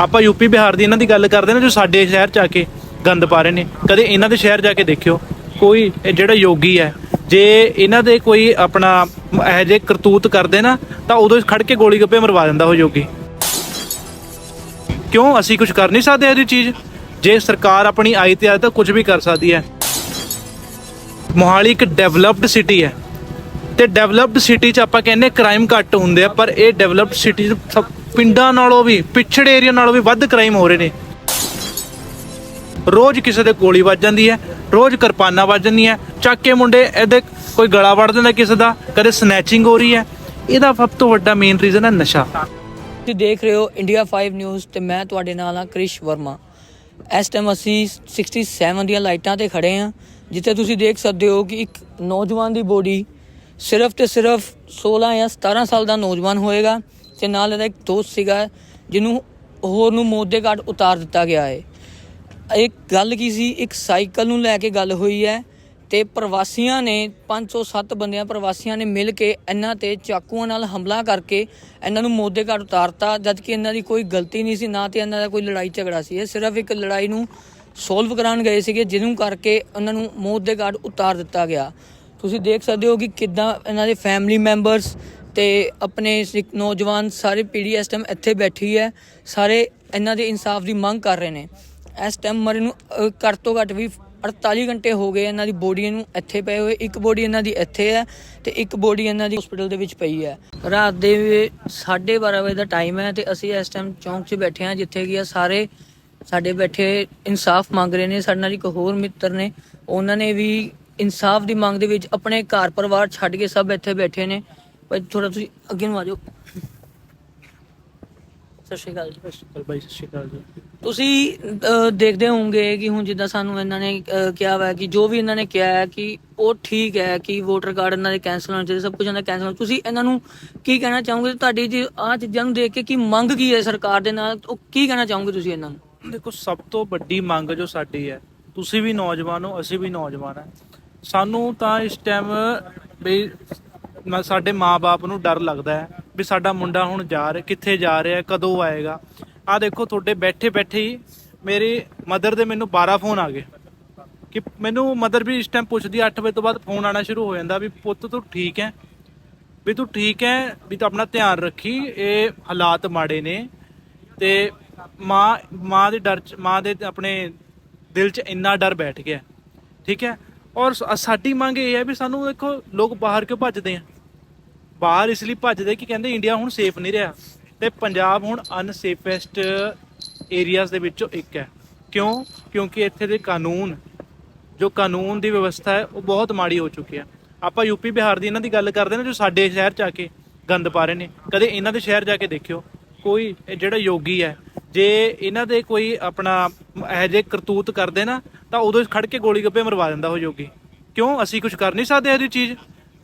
ਆਪਾਂ ਯੂਪੀ ਬਿਹਾਰ ਦੀ ਇਹਨਾਂ ਦੀ ਗੱਲ ਕਰਦੇ ਨੇ ਜੋ ਸਾਡੇ ਸ਼ਹਿਰ ਚ ਆ ਕੇ ਗੰਦ ਪਾ ਰਹੇ ਨੇ। ਕਦੇ ਇਹਨਾਂ ਦੇ ਸ਼ਹਿਰ ਜਾ ਕੇ ਦੇਖਿਓ, ਕੋਈ ਜਿਹੜਾ ਯੋਗੀ ਹੈ, ਜੇ ਇਹਨਾਂ ਦੇ ਕੋਈ ਆਪਣਾ ਇਹੋ ਜਿਹੇ ਕਰਤੂਤ ਕਰਦੇ ਨਾ, ਤਾਂ ਉਦੋਂ ਹੀ ਖੜ ਕੇ ਗੋਲੀ ਗੱਪੇ ਮਰਵਾ ਦਿੰਦਾ ਉਹ ਯੋਗੀ। ਕਿਉਂ? ਅਸੀਂ ਕੁਝ ਕਰ ਨਹੀਂ ਸਕਦੇ ਇਹਦੀ ਚੀਜ਼। ਜੇ ਸਰਕਾਰ ਆਪਣੀ ਆਈ ਤੇ ਆਏ ਤਾਂ ਕੁਝ ਵੀ ਕਰ ਸਕਦੀ ਹੈ। ਮੋਹਾਲੀ ਇੱਕ ਡਿਵੈਲਪਡ ਸਿਟੀ ਹੈ। ਤੇ ਡਿਵੈਲਪਡ ਸਿਟੀ 'ਚ ਆਪਾਂ ਕਹਿੰਦੇ ਕ੍ਰਾਈਮ ਘੱਟ ਹੁੰਦੇ ਆ, ਪਰ ਇਹ ਡਿਵੈਲਪਡ ਸਿਟੀ 'ਚ ਸਭ- ਪਿੰਡਾਂ ਨਾਲੋਂ ਵੀ, ਪਿਛੜੇ ਏਰੀਆ ਨਾਲੋਂ ਵੀ ਵੱਧ ਕ੍ਰਾਈਮ ਹੋ ਰਹੇ ਨੇ। ਰੋਜ਼ ਕਿਸੇ ਦੇ ਗੋਲੀ ਵੱਜ ਜਾਂਦੀ ਹੈ, ਰੋਜ਼ ਕਿਰਪਾਨਾਂ ਵੱਜ ਜਾਂਦੀਆਂ, ਚੱਕ ਕੇ ਮੁੰਡੇ ਇਹਦੇ ਕੋਈ ਗਲਾ ਵੜ ਦਿੰਦਾ ਕਿਸੇ ਦਾ, ਕਦੇ ਸਨੈਚਿੰਗ ਹੋ ਰਹੀ ਹੈ। ਇਹਦਾ ਸਭ ਤੋਂ ਵੱਡਾ ਮੇਨ ਰੀਜ਼ਨ ਹੈ ਨਸ਼ਾ। ਤੁਸੀਂ ਦੇਖ ਰਹੇ ਹੋ ਇੰਡੀਆ 5 ਨਿਊਜ਼ ਤੇ ਮੈਂ ਤੁਹਾਡੇ ਨਾਲ ਹਾਂ ਕ੍ਰਿਸ਼ ਵਰਮਾ। ਇਸ ਟਾਈਮ ਅਸੀਂ 67 ਦੀਆਂ ਲਾਈਟਾਂ ਤੇ ਖੜੇ ਹਾਂ, ਜਿੱਥੇ ਤੁਸੀਂ ਦੇਖ ਸਕਦੇ ਹੋ ਕਿ ਇੱਕ ਨੌਜਵਾਨ ਦੀ ਬੋਡੀ ਸਿਰਫ ਤੇ ਸਿਰਫ 16 ਜਾਂ 17 ਸਾਲ ਦਾ ਨੌਜਵਾਨ ਹੋਏਗਾ ਤੇ ਨਾਲ ਇਹਦਾ ਇੱਕ ਦੋਸਤ ਸੀਗਾ ਜਿਹਨੂੰ ਹੋਰ ਨੂੰ ਮੌਤ ਦੇ ਘਾਟ ਉਤਾਰ ਦਿੱਤਾ ਗਿਆ ਹੈ। ਇੱਕ ਗੱਲ ਕੀ ਸੀ? ਇੱਕ ਸਾਈਕਲ ਨੂੰ ਲੈ ਕੇ ਗੱਲ ਹੋਈ ਹੈ ਤੇ ਪ੍ਰਵਾਸੀਆਂ ਨੇ 507 ਬੰਦਿਆਂ ਪ੍ਰਵਾਸੀਆਂ ਨੇ ਮਿਲ ਕੇ ਇਹਨਾਂ ਤੇ ਚਾਕੂਆਂ ਨਾਲ ਹਮਲਾ ਕਰਕੇ ਇਹਨਾਂ ਨੂੰ ਮੌਤ ਦੇ ਘਾਟ ਉਤਾਰਤਾ, ਜਦ ਕਿ ਇਹਨਾਂ ਦੀ ਕੋਈ ਗਲਤੀ ਨਹੀਂ ਸੀ, ਨਾ ਤੇ ਇਹਨਾਂ ਦਾ ਕੋਈ ਲੜਾਈ ਝਗੜਾ ਸੀ। ਇਹ ਸਿਰਫ ਇੱਕ ਲੜਾਈ ਨੂੰ ਸੋਲਵ ਕਰਾਉਣ ਗਏ ਸੀਗੇ, ਜਿਹਨੂੰ ਕਰਕੇ ਉਹਨਾਂ ਨੂੰ ਮੌਤ ਦੇ ਘਾਟ ਉਤਾਰ ਦਿੱਤਾ ਗਿਆ। ਤੁਸੀਂ ਦੇਖ ਸਕਦੇ ਹੋ ਕਿ ਕਿੱਦਾਂ ਇਹਨਾਂ ਦੇ ਫੈਮਿਲੀ ਮੈਂਬਰਸ ਤੇ ਆਪਣੇ ਸਿੱਖ ਨੌਜਵਾਨ ਸਾਰੇ ਪੀੜ੍ਹੀ ਇਸ ਟਾਈਮ ਇੱਥੇ ਬੈਠੀ ਹੈ। ਸਾਰੇ ਇਹਨਾਂ ਦੇ ਇਨਸਾਫ ਦੀ ਮੰਗ ਕਰ ਰਹੇ ਨੇ। ਇਸ ਟਾਈਮ ਮਰੇ ਨੂੰ ਘੱਟ ਤੋਂ ਘੱਟ ਵੀ 48 ਘੰਟੇ ਹੋ ਗਏ ਇਹਨਾਂ ਦੀ ਬੋਡੀ ਨੂੰ ਇੱਥੇ ਪਏ ਹੋਏ। ਇੱਕ ਬੋਡੀ ਇਹਨਾਂ ਦੀ ਇੱਥੇ ਹੈ ਤੇ ਇੱਕ ਬੋਡੀ ਇਹਨਾਂ ਦੀ ਹਸਪੀਟਲ ਦੇ ਵਿੱਚ ਪਈ ਹੈ। ਰਾਤ ਦੇ 12:30 ਵਜੇ ਦਾ ਟਾਈਮ ਹੈ ਤੇ ਅਸੀਂ ਇਸ ਟਾਈਮ ਚੌਂਕ 'ਚ ਬੈਠੇ ਹਾਂ ਜਿੱਥੇ ਕਿ ਇਹ ਸਾਰੇ ਸਾਡੇ ਬੈਠੇ ਇਨਸਾਫ ਮੰਗ ਰਹੇ ਨੇ। ਸਾਡੇ ਨਾਲ ਇੱਕ ਹੋਰ ਮਿੱਤਰ ਨੇ। ਉਹਨਾਂ ਨੇ ਵੀ ਇਨਸਾਫ ਦੀ ਮੰਗ ਦੇ ਵਿੱਚ ਆਪਣੇ ਘਰ ਪਰਿਵਾਰ ਛੱਡ ਕੇ ਸਭ ਇੱਥੇ ਬੈਠੇ ਨੇ। ਭਾਈ ਥੋੜਾ ਤੁਸੀਂ ਅੱਗੇ ਨੂੰ ਆ ਜਾਓ। ਸਤਿ ਸ਼੍ਰੀ ਅਕਾਲ ਜੀ। ਸਤਿ ਸ਼੍ਰੀ ਅਕਾਲ ਬਾਈ ਸਤਿ ਸ਼੍ਰੀ ਅਕਾਲ ਜੀ। ਤੁਸੀਂ ਦੇਖਦੇ ਹੋਵੋਗੇ ਕਿ ਹੁਣ ਜਿੱਦਾਂ ਸਾਨੂੰ ਇਹਨਾਂ ਨੇ ਕਿਹਾ ਵਾ ਕਿ ਜੋ ਵੀ ਇਹਨਾਂ ਨੇ ਕਿਹਾ ਹੈ ਕਿ ਉਹ ਠੀਕ ਹੈ ਕਿ ਵੋਟਰ ਕਾਰਡ ਇਹਨਾਂ ਦੇ ਕੈਂਸਲ ਹੋਣਾ ਚਾਹੀਦਾ ਸਭ ਕੁਝ ਇਹਨਾਂ ਕੈਂਸਲ ਤੁਸੀਂ ਇਹਨਾਂ ਨੂੰ ਕੀ ਕਹਿਣਾ ਚਾਹੋਗੇ? ਤੁਹਾਡੀ ਜੀ ਆਹ ਚੀਜ਼ਾਂ ਨੂੰ ਦੇਖ ਕੇ ਕੀ ਮੰਗ ਕੀ ਹੈ ਸਰਕਾਰ ਦੇ ਨਾਲ? ਉਹ ਕੀ ਕਹਿਣਾ ਚਾਹੋਗੇ ਤੁਸੀਂ ਇਹਨਾਂ ਨੂੰ? ਦੇਖੋ ਸਭ ਤੋਂ ਵੱਡੀ ਮੰਗ ਜੋ ਸਾਡੀ ਹੈ ਤੁਸੀਂ ਵੀ ਨੌਜਵਾਨ ਹੋ ਅਸੀਂ ਵੀ ਨੌਜਵਾਨ ਹਾਂ। ਸਾਨੂੰ ਤਾਂ ਇਸ ਟਾਈਮ ਵੀ ਮ- ਸਾਡੇ ਮਾਪੇ ਨੂੰ ਡਰ ਲੱਗਦਾ ਹੈ ਵੀ ਸਾਡਾ ਮੁੰਡਾ ਹੁਣ ਜਾ ਰਿਹਾ, ਕਿੱਥੇ ਜਾ ਰਿਹਾ, ਕਦੋਂ ਆਏਗਾ। ਆ ਦੇਖੋ, ਤੁਹਾਡੇ ਬੈਠੇ ਬੈਠੇ ਹੀ ਮੇਰੀ ਮਦਰ ਦੇ ਮੈਨੂੰ 12 ਫੋਨ ਆ ਗਏ। ਕਿ ਮੈਨੂੰ ਮਦਰ ਵੀ ਇਸ ਟਾਈਮ ਪੁੱਛਦੀ 8 ਵਜੇ ਤੋਂ ਬਾਅਦ ਫੋਨ ਆਣਾ ਸ਼ੁਰੂ ਹੋ ਜਾਂਦਾ ਵੀ ਪੁੱਤ ਤੂੰ ਠੀਕ ਹੈ? ਵੀ ਤੂੰ ਠੀਕ ਹੈ? ਵੀ ਤੂੰ ਆਪਣਾ ਧਿਆਨ ਰੱਖੀ, ਇਹ ਹਾਲਾਤ ਮਾੜੇ ਨੇ। ਤੇ ਮਾਂ ਮਾਂ ਦੇ ਡਰ ਚ, ਮਾਂ ਦੇ ਆਪਣੇ ਦਿਲ 'ਚ ਇੰਨਾ ਡਰ ਬੈਠ ਗਿਆ। ਠੀਕ ਹੈ? ਔਰ ਸਾਡੀ ਮੰਗ ਇਹ ਹੈ ਵੀ ਸਾਨੂੰ ਦੇਖੋ, ਲੋਕ ਬਾਹਰ ਕਿਉਂ ਭੱਜਦੇ ਆ? ਬਾਹਰ ਇਸ ਲਈ ਭੱਜਦੇ ਕਿ ਕਹਿੰਦੇ ਇੰਡੀਆ ਹੁਣ ਸੇਫ ਨਹੀਂ ਰਿਹਾ। ਤੇ ਪੰਜਾਬ ਹੁਣ ਅਨਸੇਫੈਸਟ ਏਰੀਆਜ਼ ਦੇ ਵਿੱਚੋਂ ਇੱਕ ਹੈ। ਕਿਉਂ? ਕਿਉਂਕਿ ਇੱਥੇ ਦੇ ਕਾਨੂੰਨ, ਜੋ ਕਾਨੂੰਨ ਦੀ ਵਿਵਸਥਾ ਹੈ, ਉਹ ਬਹੁਤ ਮਾੜੀ ਹੋ ਚੁੱਕੀ ਹੈ। ਆਪਾਂ ਯੂਪੀ ਬਿਹਾਰ ਦੀ ਇਹਨਾਂ ਦੀ ਗੱਲ ਕਰਦੇ ਨੇ, ਜੋ ਸਾਡੇ ਸ਼ਹਿਰ ਚ ਆ ਕੇ ਗੰਦ ਪਾ ਰਹੇ ਨੇ। ਕਦੇ ਇਹਨਾਂ ਦੇ ਸ਼ਹਿਰ ਜਾ ਕੇ ਦੇਖਿਓ। ਕੋਈ ਜਿਹੜਾ ਯੋਗੀ ਹੈ ਜੇ ਇਹਨਾਂ ਦੇ ਕੋਈ ਆਪਣਾ ਇਹੋ ਜਿਹੇ ਕਰਤੂਤ ਕਰਦੇ ਨਾ, ਤਾਂ ਉਦੋਂ ਹੀ ਖੜ ਕੇ ਗੋਲੀ ਗੱਪੇ ਮਰਵਾ ਦਿੰਦਾ ਉਹ ਯੋਗੀ ਕਿਉਂ? ਅਸੀਂ ਕੁਝ ਕਰ ਨਹੀਂ ਸਕਦੇ ਇਹਦੀ ਚੀਜ਼।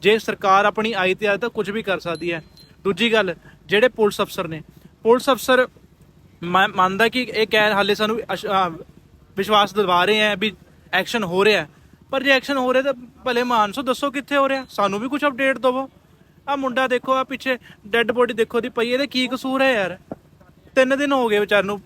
ਜੇ ਸਰਕਾਰ ਆਪਣੀ ਆਈ ਤੇ ਆਏ ਤਾਂ ਕੁਝ ਵੀ ਕਰ ਸਕਦੀ ਹੈ। ਦੂਜੀ ਗੱਲ, ਜਿਹੜੇ ਪੁਲਿਸ ਅਫਸਰ ਨੇ, ਪੁਲਿਸ ਅਫਸਰ ਮੈਂ, ਮੰਨਦਾ ਕਿ ਇਹ ਕਹਿ ਹਾਲੇ ਸਾਨੂੰ ਅਸ਼- ਵਿਸ਼ਵਾਸ ਦਿਵਾ ਰਹੇ ਆ ਵੀ ਐਕਸ਼ਨ ਹੋ ਰਿਹਾ ਪਰ ਜੇ ਐਕਸ਼ਨ ਹੋ ਰਿਹਾ ਤਾਂ ਭਲੇ ਮਾਨਸੋ ਦੱਸੋ ਕਿੱਥੇ ਹੋ ਰਿਹਾ। ਸਾਨੂੰ ਵੀ ਕੁਝ ਅਪਡੇਟ ਦਿਵੋ। ਆ ਮੁੰਡਾ ਦੇਖੋ ਆ ਪਿੱਛੇ ਡੈੱਡ ਬੋਡੀ ਦੇਖੋ ਦੀ ਪਈ ਇਹਦੇ ਕੀ ਕਸੂਰ ਹੈ ਯਾਰ? ਤਿੰਨ ਦਿਨ ਹੋ ਗਏ ਵਿਚਾਰ ਨੂੰ।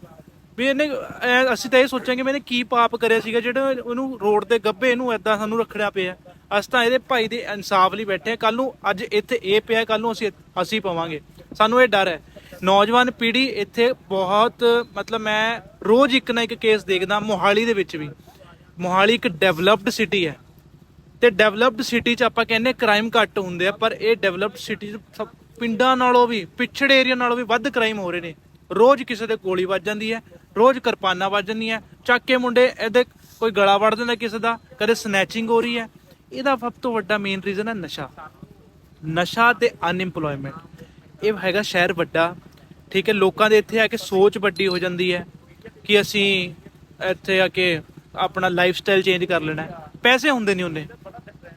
ਵੀ ਇਹਨੇ, ਐ- ਅਸੀਂ ਤਾਂ ਇਹ ਸੋਚਾਂਗੇ ਵੀ ਇਹਨੇ ਕੀ ਪਾਪ ਕਰਿਆ ਸੀਗਾ, ਜਿਹੜਾ ਉਹਨੂੰ ਰੋਡ ਤੇ ਗੱਭੇ ਨੂੰ ਐਦਾਂ ਸਾਨੂੰ ਰੱਖਣਾ ਪਿਆ। ਅਸੀਂ ਤਾਂ ਇਹਦੇ ਭਾਈ ਦੇ ਇਨਸਾਫ ਲਈ ਬੈਠੇ ਆ ਕੱਲ ਨੂੰ ਅੱਜ ਇੱਥੇ ਇਹ ਪਿਆ ਕੱਲ ਨੂੰ ਅਸੀਂ ਅਸੀਂ ਪਵਾਂਗੇ। ਸਾਨੂੰ ਇਹ ਡਰ ਹੈ। ਨੌਜਵਾਨ ਪੀੜ੍ਹੀ ਇੱਥੇ ਬਹੁਤ, ਮਤਲਬ ਮੈਂ ਰੋਜ਼ ਇੱਕ ਨਾ ਇੱਕ ਕੇਸ ਦੇਖਦਾ, ਮੋਹਾਲੀ ਦੇ ਵਿੱਚ ਵੀ। ਮੋਹਾਲੀ ਇੱਕ ਡਿਵੈਲਪਡ ਸਿਟੀ ਹੈ। ਤੇ ਡਿਵੈਲਪਡ ਸਿਟੀ 'ਚ ਆਪਾਂ ਕਹਿੰਦੇ ਕ੍ਰਾਈਮ ਘੱਟ ਹੁੰਦੇ ਆ, ਪਰ ਇਹ ਡਿਵੈਲਪਡ ਸਿਟੀ 'ਚ ਸਭ- ਪਿੰਡਾਂ ਨਾਲੋਂ ਵੀ, ਪਿਛੜੇ ਏਰੀਆ ਨਾਲੋਂ ਵੀ ਵੱਧ ਕ੍ਰਾਈਮ ਹੋ ਰਹੇ ਨੇ। ਰੋਜ਼ ਕਿਸੇ ਦੇ ਗੋਲੀ ਵੱਜ ਜਾਂਦੀ ਹੈ, ਰੋਜ਼ ਕਿਰਪਾਨਾਂ ਵੱਜ ਜਾਂਦੀਆਂ ਚੱਕ ਕੇ ਮੁੰਡੇ ਇਹਦੇ ਕੋਈ ਗਲਾ ਵੱਢ ਦਿੰਦਾ ਕਿਸੇ ਦਾ, ਕਦੇ ਸਨੈਚਿੰਗ ਹੋ ਰਹੀ ਹੈ। ਇਹਦਾ ਸਭ ਤੋਂ ਵੱਡਾ ਮੇਨ ਰੀਜ਼ਨ ਹੈ ਨਸ਼ਾ। ਨਸ਼ਾ ਤੇ ਅਨਇੰਪਲੋਇਮੈਂਟ ਇਹ ਹੈਗਾ ਸ਼ਹਿਰ ਵੱਡਾ। ਠੀਕ ਹੈ, ਲੋਕਾਂ ਦੇ ਇੱਥੇ ਆ ਕੇ ਸੋਚ ਵੱਡੀ ਹੋ ਜਾਂਦੀ ਹੈ ਕਿ ਅਸੀਂ ਇੱਥੇ ਆ ਕੇ ਆਪਣਾ ਲਾਈਫ ਸਟਾਈਲ ਚੇਂਜ ਕਰ ਲੈਣਾ ਪੈਸੇ ਹੁੰਦੇ ਨਹੀਂ ਉਹਨੇ।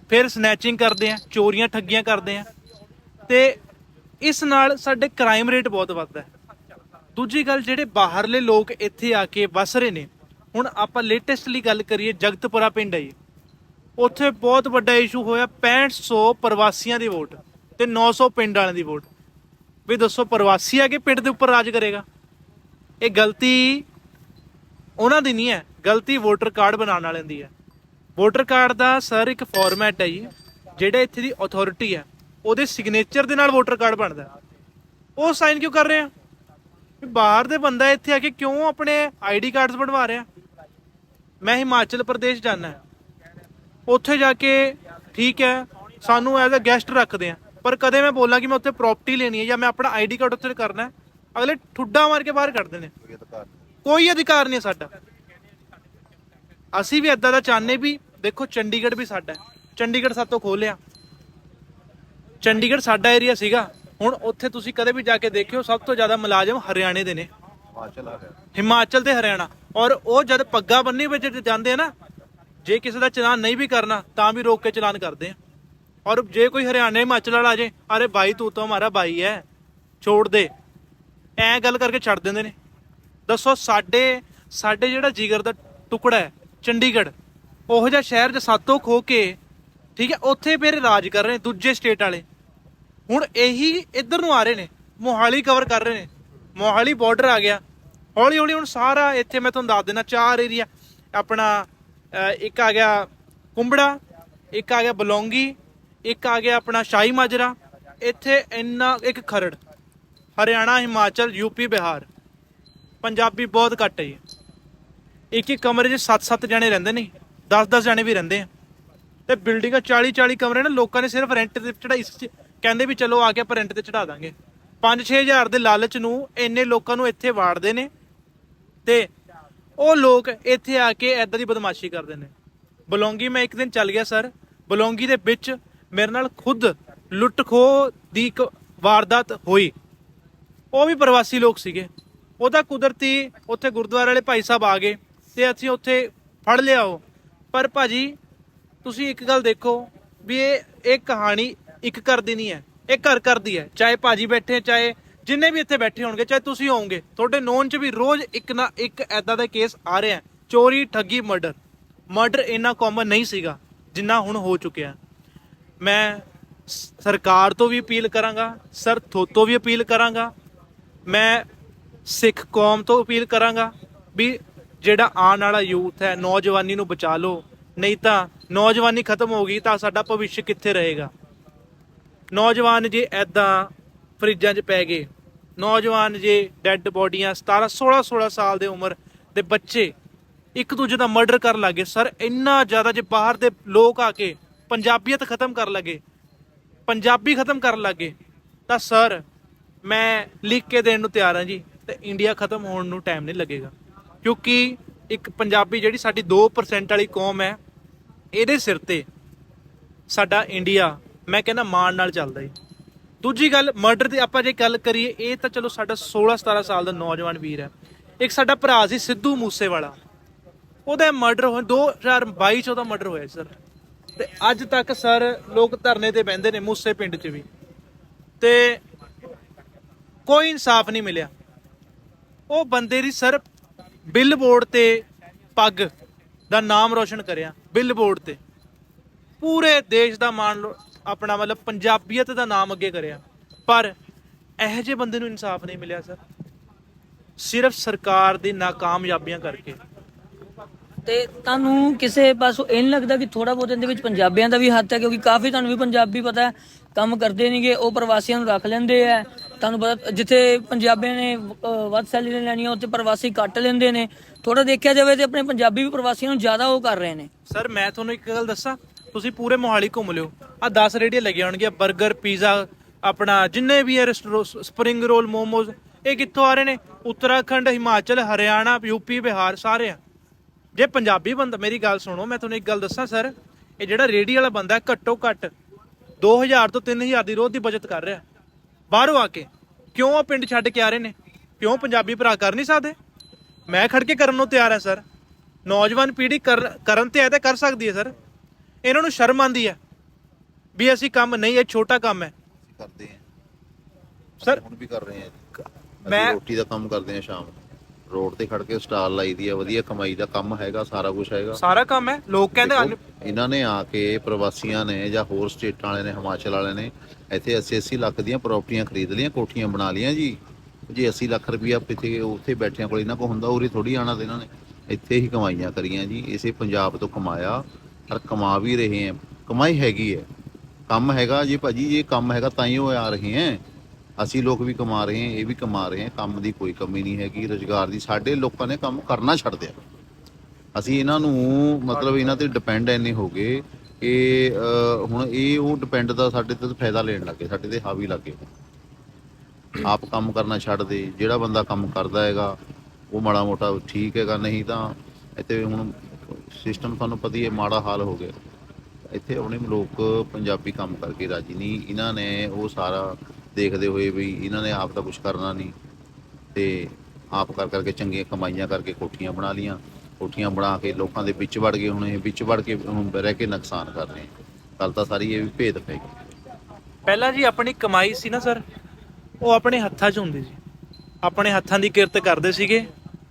ਫਿਰ ਸਨੈਚਿੰਗ ਕਰਦੇ ਆ, ਚੋਰੀਆਂ ਠੱਗੀਆਂ ਕਰਦੇ ਆ। ਤੇ ਇਸ ਨਾਲ ਸਾਡੇ ਕ੍ਰਾਈਮ ਰੇਟ ਬਹੁਤ ਵੱਧਦਾ ਹੈ। ਦੂਜੀ ਗੱਲ ਜਿਹੜੇ ਬਾਹਰਲੇ ਲੋਕ ਇੱਥੇ ਆ ਕੇ ਵਸ ਰਹੇ ਨੇ, ਹੁਣ ਆਪਾਂ ਲੇਟੈਸਟਲੀ ਗੱਲ ਕਰੀਏ ਜਗਤਪੁਰਾ ਪਿੰਡ ਹੈ ਜੀ। ਉੱਥੇ ਬਹੁਤ ਵੱਡਾ ਇਸ਼ੂ ਹੋਇਆ 6500 ਪ੍ਰਵਾਸੀਆਂ ਦੀ ਵੋਟ ਤੇ 900 ਪਿੰਡ ਵਾਲਿਆਂ ਦੀ ਵੋਟ। ਵੀ ਦੱਸੋ ਪ੍ਰਵਾਸੀ ਆ ਕੇ ਪਿੰਡ ਦੇ ਉੱਪਰ ਰਾਜ ਕਰੇਗਾ? ਇਹ ਗਲਤੀ ਉਹਨਾਂ ਦੀ ਨਹੀਂ ਹੈ, ਗਲਤੀ ਵੋਟਰ ਕਾਰਡ ਬਣਾਉਣ ਵਾਲਿਆਂ ਦੀ ਹੈ। ਵੋਟਰ ਕਾਰਡ ਦਾ ਸਰ ਇੱਕ ਫਾਰਮੈਟ ਹੈ ਜੀ, ਜਿਹੜਾ ਇੱਥੇ ਦੀ ਅਥਾਰਟੀ ਹੈ, ਉਹਦੇ ਸਿਗਨੇਚਰ ਦੇ ਨਾਲ ਵੋਟਰ ਕਾਰਡ ਬਣਦਾ। ਉਹ ਸਾਈਨ ਕਿਉਂ ਕਰ ਰਹੇ ਆ? ਬਾਹਰ ਦੇ ਬੰਦਾ ਇੱਥੇ ਆ ਕੇ ਕਿਉਂ ਆਪਣੇ ਆਈਡੀ ਕਾਰਡਸ ਬਣਵਾ ਰਿਹਾ? ਮੈਂ ਹਿਮਾਚਲ ਪ੍ਰਦੇਸ਼ ਜਾਣਾ ਉੱਥੇ ਜਾ ਕੇ ਠੀਕ ਹੈ ਸਾਨੂੰ ਐਜ਼ ਅ ਗੈਸਟ ਰੱਖਦੇ ਆ। ਪਰ ਕਦੇ ਮੈਂ ਬੋਲਾਂ ਕਿ ਮੈਂ ਉੱਥੇ ਪ੍ਰਾਪਰਟੀ ਲੈਣੀ ਹੈ ਜਾਂ ਮੈਂ ਆਪਣਾ ਆਈਡੀ ਕਾਰਡ ਉੱਥੇ ਕਰਨਾ ਅਗਲੇ ਠੁੱਡਾ ਮਾਰ ਕੇ ਬਾਹਰ ਕੱਢਦੇ ਨੇ ਕੋਈ ਅਧਿਕਾਰ ਨਹੀਂ। ਸਾਡਾ। ਅਸੀਂ ਵੀ ਏਦਾਂ ਦਾ ਚਾਹਨੇ ਵੀ ਦੇਖੋ ਚੰਡੀਗੜ੍ਹ ਵੀ ਸਾਡਾ ਚੰਡੀਗੜ੍ਹ ਸਾਤੋਂ ਖੋਲਿਆ ਚੰਡੀਗੜ੍ਹ ਸਾਡਾ ਏਰੀਆ ਸੀਗਾ। ਹੁਣ ਉੱਥੇ ਤੁਸੀਂ ਕਦੇ ਵੀ ਜਾ ਕੇ ਦੇਖਿਓ ਸਭ ਤੋਂ ਜ਼ਿਆਦਾ ਮੁਲਾਜ਼ਮ ਹਰਿਆਣੇ ਦੇ ਨੇ। ਹਿਮਾਚਲ ਆ ਗਿਆ। ਹਿਮਾਚਲ ਤੇ ਹਰਿਆਣਾ। ਔਰ ਉਹ ਜਦ ਪੱਗਾ ਬੰਨੀ ਵਿੱਚ ਜਾਂਦੇ ਆ ਨਾ ਜੇ ਕਿਸੇ ਦਾ ਚਲਾਨ ਨਹੀਂ ਵੀ ਕਰਨਾ ਤਾਂ ਵੀ ਰੋਕ ਕੇ ਚਲਾਨ ਕਰਦੇ ਆ। ਔਰ ਜੇ ਕੋਈ ਹਰਿਆਣਾ ਹਿਮਾਚਲ ਵਾਲਾ ਆ ਜੇ ਅਰੇ ਭਾਈ ਤੂੰ ਤਾਂ ਹਮਾਰਾ ਭਾਈ ਹੈ ਛੋੜ ਦੇ। ਐ ਗੱਲ ਕਰਕੇ ਛੱਡ ਦਿੰਦੇ ਨੇ। ਦੱਸੋ ਸਾਡੇ ਸਾਡੇ ਜਿਹੜਾ ਜਿਗਰ ਦਾ ਟੁਕੜਾ ਹੈ ਚੰਡੀਗੜ੍ਹ ਉਹੋ ਜਿਹਾ ਸ਼ਹਿਰ ਚ ਸਾਤੋਂ ਖੋ ਕੇ ਠੀਕ ਹੈ ਉੱਥੇ ਫਿਰ ਰਾਜ ਕਰ ਰਹੇ ਦੂਜੇ ਸਟੇਟ ਵਾਲੇ। ਹੁਣ ਇਹੀ ਇੱਧਰ ਨੂੰ ਆ ਰਹੇ ਨੇ, ਮੋਹਾਲੀ ਕਵਰ ਕਰ ਰਹੇ ਨੇ। ਮੋਹਾਲੀ ਬਾਰਡਰ ਆ ਗਿਆ। ਹੌਲੀ ਹੌਲੀ ਹੁਣ ਸਾਰਾ ਇੱਥੇ ਮੈਂ ਤੁਹਾਨੂੰ ਦੱਸ ਦੇਣਾ ਚਾਰ ਏਰੀਆ ਆਪਣਾ ਇੱਕ ਆ ਗਿਆ ਕੁੰਬੜਾ, ਇੱਕ ਆ ਗਿਆ ਬਲੌਂਗੀ, ਇੱਕ ਆ ਗਿਆ ਆਪਣਾ ਸ਼ਾਹੀ ਮਾਜਰਾ। ਇੱਥੇ ਇੰਨਾ, ਇੱਕ ਖਰੜ, ਹਰਿਆਣਾ, ਹਿਮਾਚਲ ਯੂਪੀ ਬਿਹਾਰ। ਪੰਜਾਬੀ ਬਹੁਤ ਘੱਟ ਹੈ ਜੀ ਇੱਕ ਇੱਕ ਕਮਰੇ 'ਚ 7-7 ਜਣੇ ਰਹਿੰਦੇ ਨੇ 10-10 ਜਣੇ ਵੀ ਰਹਿੰਦੇ ਆ। ਤੇ ਬਿਲਡਿੰਗਾਂ 40-40 ਕਮਰੇ ਨੇ, ਲੋਕਾਂ ਨੇ ਸਿਰਫ ਰੈਂਟ ਤੇ ਚੜਾਈ ਕਹਿੰਦੇ ਵੀ ਚਲੋ ਆ ਕੇ ਆਪਾਂ ਰੈਂਟ ਤੇ ਚੜਾ ਦਾਂਗੇ। 5-6000 ਦੇ ਲਾਲਚ ਨੂੰ ਇੰਨੇ ਲੋਕਾਂ ਨੂੰ ਇੱਥੇ ਵਾੜਦੇ ਨੇ ਤੇ ਉਹ ਲੋਕ ਇੱਥੇ ਆ ਕੇ ਐਦਾਂ ਦੀ ਬਦਮਾਸ਼ੀ ਕਰਦੇ ਨੇ। ਬਲੌਂਗੀ ਮੈਂ ਇੱਕ ਦਿਨ ਚੱਲ ਗਿਆ ਸਰ, ਬਲੌਂਗੀ ਦੇ ਵਿੱਚ ਮੇਰੇ ਨਾਲ ਖੁਦ ਲੁੱਟ ਖੋਹ ਦੀ ਇੱਕ ਵਾਰਦਾਤ ਹੋਈ। ਉਹ ਵੀ ਪ੍ਰਵਾਸੀ ਲੋਕ ਸੀਗੇ। ਉਹਦਾ ਕੁਦਰਤੀ ਉੱਥੇ ਗੁਰਦੁਆਰੇ ਵਾਲੇ ਭਾਈ ਸਾਹਿਬ ਆ ਗਏ ਤੇ ਅਸੀਂ ਉੱਥੇ ਫੜ ਲਿਆ ਉਹ। ਪਰ ਭਾਜੀ, ਤੁਸੀਂ ਇੱਕ ਗੱਲ ਦੇਖੋ ਵੀ ਇਹ ਇਹ ਕਹਾਣੀ ਇੱਕ ਘਰ ਦੀ ਨਹੀਂ ਹੈ, ਇਹ ਘਰ ਘਰ ਦੀ ਹੈ, ਚਾਹੇ ਭਾਜੀ ਬੈਠੇ, ਚਾਹੇ ਜਿੰਨੇ ਵੀ ਇੱਥੇ ਬੈਠੇ ਹੋਣਗੇ, ਚਾਹੇ ਤੁਸੀਂ ਹੋਵੋਗੇ, ਤੁਹਾਡੇ ਨੋਨ 'ਚ ਵੀ ਰੋਜ਼ ਇੱਕ ਨਾ ਇੱਕ ਐਦਾਂ ਦਾ ਕੇਸ ਆ ਰਿਹਾ ਚੋਰੀ, ਠੱਗੀ, ਮਰਡਰ। ਮਰਡਰ ਇੰਨਾ ਕਾਮਨ ਨਹੀਂ ਸੀਗਾ, ਜਿੰਨਾ ਹੁਣ ਹੋ ਚੁੱਕਿਆ। ਮੈਂ ਸਰਕਾਰ ਤੋਂ ਵੀ ਅਪੀਲ ਕਰਾਂਗਾ, ਸਰ ਤੋਂ ਵੀ ਅਪੀਲ ਕਰਾਂਗਾ। ਮੈਂ ਸਿੱਖ ਕੌਮ ਤੋਂ ਅਪੀਲ ਕਰਾਂਗਾ ਵੀ ਜਿਹੜਾ ਆਉਣ ਵਾਲਾ ਯੂਥ ਹੈ, ਨੌਜਵਾਨੀ ਨੂੰ ਬਚਾ ਲਓ। ਨਹੀਂ ਤਾਂ ਨੌਜਵਾਨੀ ਖਤਮ ਹੋ ਗਈ ਤਾਂ ਸਾਡਾ ਭਵਿੱਖ ਕਿੱਥੇ ਰਹੇਗਾ? ਨੌਜਵਾਨ ਜੇ ਐਦਾਂ ਫਰਿੱਜਾਂ 'ਚ ਪੈ ਗਏ, ਨੌਜਵਾਨ ਜੇ ਡੈੱਡ ਬੋਡੀਆਂ 17 16 16 ਸਾਲ ਦੇ ਉਮਰ ਦੇ ਬੱਚੇ ਇੱਕ ਦੂਜੇ ਦਾ ਮਰਡਰ ਕਰਨ ਲੱਗੇ ਸਰ, ਇੰਨਾ ਜ਼ਿਆਦਾ ਜੇ ਬਾਹਰ ਦੇ ਲੋਕ ਆ ਕੇ ਪੰਜਾਬੀਅਤ ਖਤਮ ਕਰਨ ਲੱਗੇ, ਪੰਜਾਬੀ ਖਤਮ ਕਰਨ ਲੱਗੇ, ਤਾਂ ਸਰ, ਮੈਂ ਲਿਖ ਕੇ ਦੇਣ ਨੂੰ ਤਿਆਰ ਹਾਂ ਜੀ ਤੇ ਇੰਡੀਆ ਖਤਮ ਹੋਣ ਨੂੰ ਟਾਈਮ ਨਹੀਂ ਲੱਗੇਗਾ। ਕਿਉਂਕਿ ਇੱਕ ਪੰਜਾਬੀ ਜਿਹੜੀ ਸਾਡੀ 2% ਵਾਲੀ ਕੌਮ ਹੈ, ਇਹਦੇ ਸਿਰ ਤੇ ਸਾਡਾ ਇੰਡੀਆ ਮੈਂ ਕਹਿੰਦਾ ਮਾਣ ਨਾਲ ਚੱਲਦਾ ਜੀ। ਦੂਜੀ ਗੱਲ ਮਰਡਰ ਦੀ ਆਪਾਂ ਜੇ ਗੱਲ ਕਰੀਏ, ਇਹ ਤਾਂ ਚਲੋ ਸਾਡਾ 16 17 ਸਾਲ ਦਾ ਨੌਜਵਾਨ ਵੀਰ ਹੈ। ਇੱਕ ਸਾਡਾ ਭਰਾ ਸੀ ਸਿੱਧੂ ਮੂਸੇਵਾਲਾ। ਉਹਦਾ ਮਰਡਰ ਹੋਇਆ 2022 ਚ ਉਹਦਾ ਮਰਡਰ ਹੋਇਆ ਸਰ। ਤੇ ਅੱਜ ਤੱਕ ਸਰ ਲੋਕ ਧਰਨੇ ਤੇ ਬਹਿੰਦੇ ਨੇ, ਮੂਸੇ ਪਿੰਡ 'ਚ ਵੀ। ਤੇ ਕੋਈ ਇਨਸਾਫ ਨਹੀਂ ਮਿਲਿਆ। ਉਹ ਬੰਦੇ ਦੀ ਸਰ ਬਿੱਲ ਬੋਰਡ ਤੇ ਪੱਗ ਦਾ ਨਾਮ ਰੋਸ਼ਨ ਕਰਿਆ ਬਿੱਲ ਬੋਰਡ ਤੇ। ਪੂਰੇ ਦੇਸ਼ ਦਾ ਮਾਣ ਆਪਣਾ ਮਤਲਬ ਪੰਜਾਬੀਅਤ ਦਾ ਨਾਮ ਅੱਗੇ ਕਰਿਆ। ਪਰ ਇਹੋ ਜਿਹੇ ਬੰਦੇ ਨੂੰ ਇਨਸਾਫ ਨਹੀਂ ਮਿਲਿਆ ਸਰ। ਸਿਰਫ ਸਰਕਾਰ ਦੀ ਨਾਕਾਮਯਾਬੀਆਂ ਕਰਕੇ। ਤੇ ਤੁਹਾਨੂੰ ਕਿਸੇ ਪਾਸੋਂ ਇਹ ਨਹੀਂ ਲੱਗਦਾ ਕਿ ਥੋੜਾ ਬਹੁਤ ਇਹਦੇ ਵਿੱਚ ਪੰਜਾਬੀਆਂ ਦਾ ਵੀ ਹੱਥ ਹੈ ਕਿਉਂਕਿ ਕਾਫੀ ਤੁਹਾਨੂੰ ਵੀ ਪੰਜਾਬੀ ਪਤਾ ਹੈ ਕੰਮ ਕਰਦੇ ਨਹੀਂਗੇ ਉਹ ਪ੍ਰਵਾਸੀਆਂ ਨੂੰ ਰੱਖ ਲੈਂਦੇ ਆ ਤੁਹਾਨੂੰ ਪਤਾ ਜਿੱਥੇ ਪੰਜਾਬੀਆਂ ਨੇ ਵੱਧ ਸੈਲਰੀ ਲੈਣੀ ਆ ਉੱਥੇ ਪ੍ਰਵਾਸੀ ਕੱਟ ਲੈਂਦੇ ਨੇ। ਥੋੜਾ ਦੇਖਿਆ ਜਾਵੇ ਤੇ ਆਪਣੇ ਪੰਜਾਬੀ ਵੀ ਪ੍ਰਵਾਸੀਆਂ ਨੂੰ ਜ਼ਿਆਦਾ ਉਹ ਕਰ ਰਹੇ ਨੇ। ਸਰ ਮੈਂ ਤੁਹਾਨੂੰ ਇੱਕ ਗੱਲ ਦੱਸਾਂ। ਤੁਸੀਂ ਪੂਰੇ ਮੋਹਾਲੀ ਘੁੰਮ ਲਿਓ। ਆ 10 ਰੇੜੀਆਂ ਲੱਗੀਆਂ ਹੋਣਗੀਆਂ 버ਗਰ ਪੀਜ਼ਾ, ਆਪਣਾ ਜਿੰਨੇ ਵੀ ਹੈ ਸਪਰਿੰਗ ਰੋਲ, ਮੋਮੋਜ਼, ਇਹ ਕਿੱਥੋਂ ਆ ਰਹੇ ਨੇ? ਉੱਤਰਾਖੰਡ, ਹਿਮਾਚਲ, ਹਰਿਆਣਾ ਯੂਪੀ ਬਿਹਾਰ ਸਾਰੇ ਆ ਜੇ ਪੰਜਾਬੀ ਬੰਦਾ, ਮੇਰੀ ਗੱਲ ਸੁਣੋ, ਮੈਂ ਤੁਹਾਨੂੰ ਇੱਕ ਗੱਲ ਦੱਸਾਂ, ਸਰ, ਇਹ ਜਿਹੜਾ ਰੇੜੀ ਵਾਲਾ ਬੰਦਾ ਘੱਟੋ ਘੱਟ 2000 ਤੋਂ 3000 ਦੀ ਰੋਜ਼ ਦੀ ਬਚਤ ਕਰ ਰਿਹਾ। ਬਾਹਰੋਂ ਆ ਕੇ, ਕਿਉਂ ਉਹ ਪਿੰਡ ਛੱਡ ਕੇ ਆ ਰਹੇ ਨੇ? ਕਿਉਂ ਪੰਜਾਬੀ ਭਰਾ ਕਰ ਨਹੀਂ ਸਕਦੇ? ਮੈਂ ਖੜ ਕੇ ਕਰਨ ਨੂੰ ਤਿਆਰ ਹਾਂ, ਸਰ। ਨੌਜਵਾਨ ਪੀੜ੍ਹੀ ਕਰ- ਕਰਨ ਤੇ ਆਏ ਤਾਂ ਕਰ ਸਕਦੀ ਹੈ, ਸਰ। ਇਹਨਾਂ ਨੂੰ ਸ਼ਰਮ ਆਂਦੀ ਹੈ ਵੀ ਅਸੀਂ ਕੰਮ ਨਹੀਂ ਇਹ ਛੋਟਾ ਕੰਮ ਹੈ। ਕਰਦੇ ਹਾਂ। ਸਰ ਹੁਣ ਵੀ ਕਰ ਰਹੇ ਹਾਂ ਮੈਂ- ਰੋਟੀ ਦਾ ਕੰਮ ਕਰਦੇ ਹਾਂ ਸ਼ਾਮ ਰੋਡ ਤੇ ਖੜ ਕੇ ਸਟਾਲ ਲਾਈ ਦੀ ਆ ਵਧੀਆ ਕਮਾਈ ਦਾ ਕੰਮ ਹੈਗਾ ਸਾਰਾ ਕੁਝ ਹੈਗਾ। ਸਾਰਾ ਕੰਮ ਹੈ ਲੋਕ ਕਹਿੰਦੇ ਇਹਨਾਂ ਨੇ ਆ ਕੇ ਪ੍ਰਵਾਸੀਆਂ ਨੇ ਜਾਂ ਹੋਰ ਸਟੇਟਾਂ ਵਾਲੇ ਨੇ ਹਿਮਾਚਲ ਵਾਲੇ ਨੇ ਇੱਥੇ 80 80 ਲੱਖ ਦੀਆਂ ਪ੍ਰਾਪਰਟੀਆਂ ਖਰੀਦ ਲਈਆਂ ਕੋਠੀਆਂ ਬਣਾ ਲਈਆਂ ਜੀ। ਜੇ 80 ਲੱਖ ਰੁਪਇਆ ਪਿੱਛੇ ਉੱਥੇ ਬੈਠਿਆਂ ਕੋਲ ਇਹਨਾਂ ਕੋ ਹੁੰਦਾ ਉਰੇ ਥੋੜੀ ਆਣਾ ਤੇ ਇਹਨਾਂ ਨੇ। ਇੱਥੇ ਹੀ ਕਮਾਈਆਂ ਕਰੀਆਂ ਜੀ। ਇਸੇ ਪੰਜਾਬ ਤੋਂ ਕਮਾਇਆ। ਔਰ ਕਮਾ ਵੀ ਰਹੇ ਹੈ, ਕਮਾਈ ਹੈਗੀ ਹੈ। ਕੰਮ ਹੈਗਾ, ਜੀ ਭਾਜੀ ਇਹ ਕੰਮ ਹੈਗਾ ਤਾਂ ਹੀ ਉਹ ਆ ਰਹੇ ਹੈ। ਅਸੀਂ ਲੋਕ ਵੀ ਕਮਾ ਰਹੇ ਹਾਂ, ਇਹ ਵੀ ਕਮਾ ਰਹੇ ਹੈ, ਕੰਮ ਦੀ ਕੋਈ ਕਮੀ ਨਹੀਂ ਹੈਗੀ, ਰੋਜ਼ਗਾਰ ਦੀ, ਸਾਡੇ ਲੋਕਾਂ ਨੇ ਕੰਮ ਕਰਨਾ ਛੱਡ ਦਿਆ। ਅਸੀਂ ਇਹਨਾਂ ਨੂੰ, ਮਤਲਬ ਇਹਨਾਂ ਤੇ ਡਿਪੈਂਡ ਐਨੇ ਹੋ ਗਏ ਕਿ ਹੁਣ ਇਹ ਉਹ ਡਿਪੈਂਡ ਦਾ ਸਾਡੇ ਤੇ ਫਾਇਦਾ ਲੈਣ ਲੱਗੇ, ਸਾਡੇ ਤੇ ਹਾਵੀ ਲੱਗੇ। ਆਪ ਕੰਮ ਕਰਨਾ ਛੱਡ ਦੇ, ਜਿਹੜਾ ਬੰਦਾ ਕੰਮ ਕਰਦਾ ਹੈਗਾ, ਉਹ ਮਾੜਾ ਮੋਟਾ ਠੀਕ ਹੈਗਾ, ਨਹੀਂ ਤਾਂ ਇੱਥੇ ਹੁਣ ਸਿਸਟਮ ਤੁਹਾਨੂੰ ਪਤਾ ਹੀ ਹੈ, ਮਾੜਾ ਹਾਲ ਹੋ ਗਿਆ। ਇੱਥੇ ਆਪਣੇ ਲੋਕ ਪੰਜਾਬੀ ਕੰਮ ਕਰਕੇ ਰਾਜੀ ਨਹੀਂ। ਇਹਨਾਂ ਨੇ ਉਹ ਸਾਰਾ ਦੇਖਦੇ ਹੋਏ ਵੀ ਇਹਨਾਂ ਨੇ ਆਪ ਤਾਂ ਕੁਝ ਕਰਨਾ ਨਹੀਂ ਤੇ ਆਪ ਕਰ ਕਰਕੇ ਚੰਗੀਆਂ ਕਮਾਈਆਂ ਕਰਕੇ ਕੋਠੀਆਂ ਬਣਾ ਲੀਆਂ ਕੋਠੀਆਂ ਬਣਾ ਕੇ ਲੋਕਾਂ ਦੇ ਵਿੱਚ ਵੜ ਗਏ ਹੁਣ ਇਹ ਵਿੱਚ ਵੜ ਕੇ ਹੁਣ ਰਹਿ ਕੇ ਨੁਕਸਾਨ ਕਰ ਰਹੇ ਗੱਲ ਤਾਂ ਸਾਰੀ ਇਹ ਵੀ ਭੇਦ ਪੈ ਗਈ। ਪਹਿਲਾਂ ਜੀ ਆਪਣੀ ਕਮਾਈ ਸੀ ਨਾ ਸਰ, ਉਹ ਆਪਣੇ ਹੱਥਾਂ 'ਚ ਹੁੰਦੀ ਸੀ। ਆਪਣੇ ਹੱਥਾਂ ਦੀ ਕਿਰਤ ਕਰਦੇ ਸੀਗੇ